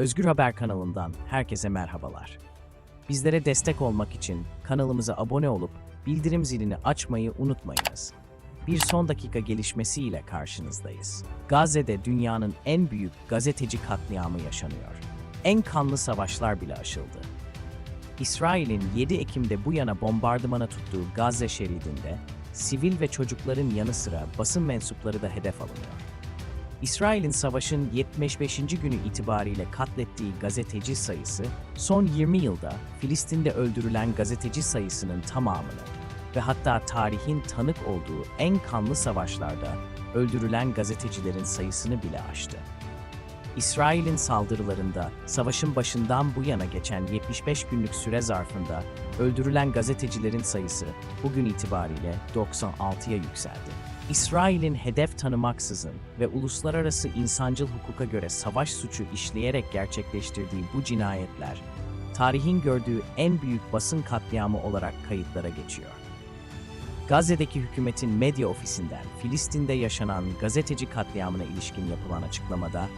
Özgür Haber kanalından herkese merhabalar. Bizlere destek olmak için kanalımıza abone olup bildirim zilini açmayı unutmayınız. Bir son dakika gelişmesiyle karşınızdayız. Gazze'de dünyanın en büyük gazeteci katliamı yaşanıyor. En kanlı savaşlar bile aşıldı. İsrail'in 7 Ekim'de bu yana bombardımana tuttuğu Gazze şeridinde sivil ve çocukların yanı sıra basın mensupları da hedef alınıyor. İsrail'in savaşın 75. günü itibariyle katlettiği gazeteci sayısı, son 20 yılda Filistin'de öldürülen gazeteci sayısının tamamını ve hatta tarihin tanık olduğu en kanlı savaşlarda öldürülen gazetecilerin sayısını bile aştı. İsrail'in saldırılarında savaşın başından bu yana geçen 75 günlük süre zarfında öldürülen gazetecilerin sayısı bugün itibariyle 96'ya yükseldi. İsrail'in hedef tanımaksızın ve uluslararası insancıl hukuka göre savaş suçu işleyerek gerçekleştirdiği bu cinayetler, tarihin gördüğü en büyük basın katliamı olarak kayıtlara geçiyor. Gazze'deki hükümetin medya ofisinden Filistin'de yaşanan gazeteci katliamına ilişkin yapılan açıklamada,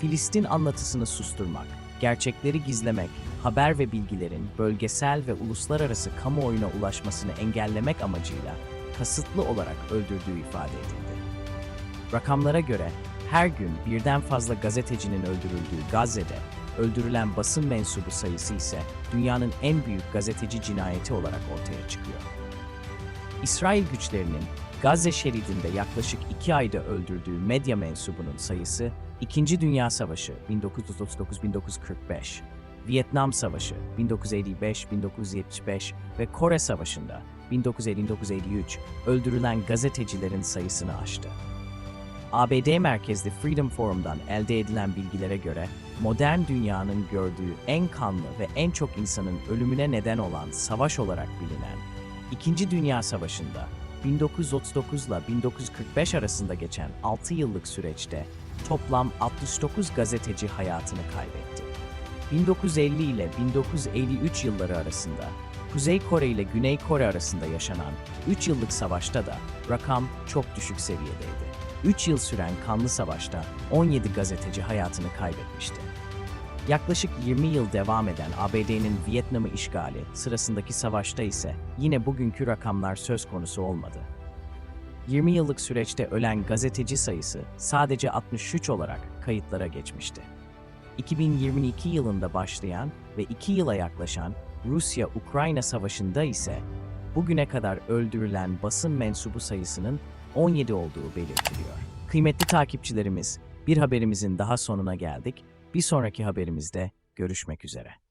Filistin anlatısını susturmak, gerçekleri gizlemek, haber ve bilgilerin bölgesel ve uluslararası kamuoyuna ulaşmasını engellemek amacıyla kasıtlı olarak öldürdüğü ifade edildi. Rakamlara göre her gün birden fazla gazetecinin öldürüldüğü Gazze'de öldürülen basın mensubu sayısı ise dünyanın en büyük gazeteci cinayeti olarak ortaya çıkıyor. İsrail güçlerinin Gazze şeridinde yaklaşık iki ayda öldürdüğü medya mensubunun sayısı İkinci Dünya Savaşı 1939-1945, Vietnam Savaşı 1955-1975 ve Kore Savaşı'nda 1959-53 öldürülen gazetecilerin sayısını aştı. ABD merkezli Freedom Forum'dan elde edilen bilgilere göre modern dünyanın gördüğü en kanlı ve en çok insanın ölümüne neden olan savaş olarak bilinen İkinci Dünya Savaşı'nda 1939 ile 1945 arasında geçen 6 yıllık süreçte toplam 69 gazeteci hayatını kaybetti. 1950 ile 1953 yılları arasında Kuzey Kore ile Güney Kore arasında yaşanan 3 yıllık savaşta da rakam çok düşük seviyedeydi. 3 yıl süren kanlı savaşta 17 gazeteci hayatını kaybetmişti. Yaklaşık 20 yıl devam eden ABD'nin Vietnam'ı işgali sırasındaki savaşta ise yine bugünkü rakamlar söz konusu olmadı. 20 yıllık süreçte ölen gazeteci sayısı sadece 63 olarak kayıtlara geçmişti. 2022 yılında başlayan ve 2 yıla yaklaşan Rusya-Ukrayna savaşında ise bugüne kadar öldürülen basın mensubu sayısının 17 olduğu belirtiliyor. Kıymetli takipçilerimiz, bir haberimizin daha sonuna geldik. Bir sonraki haberimizde görüşmek üzere.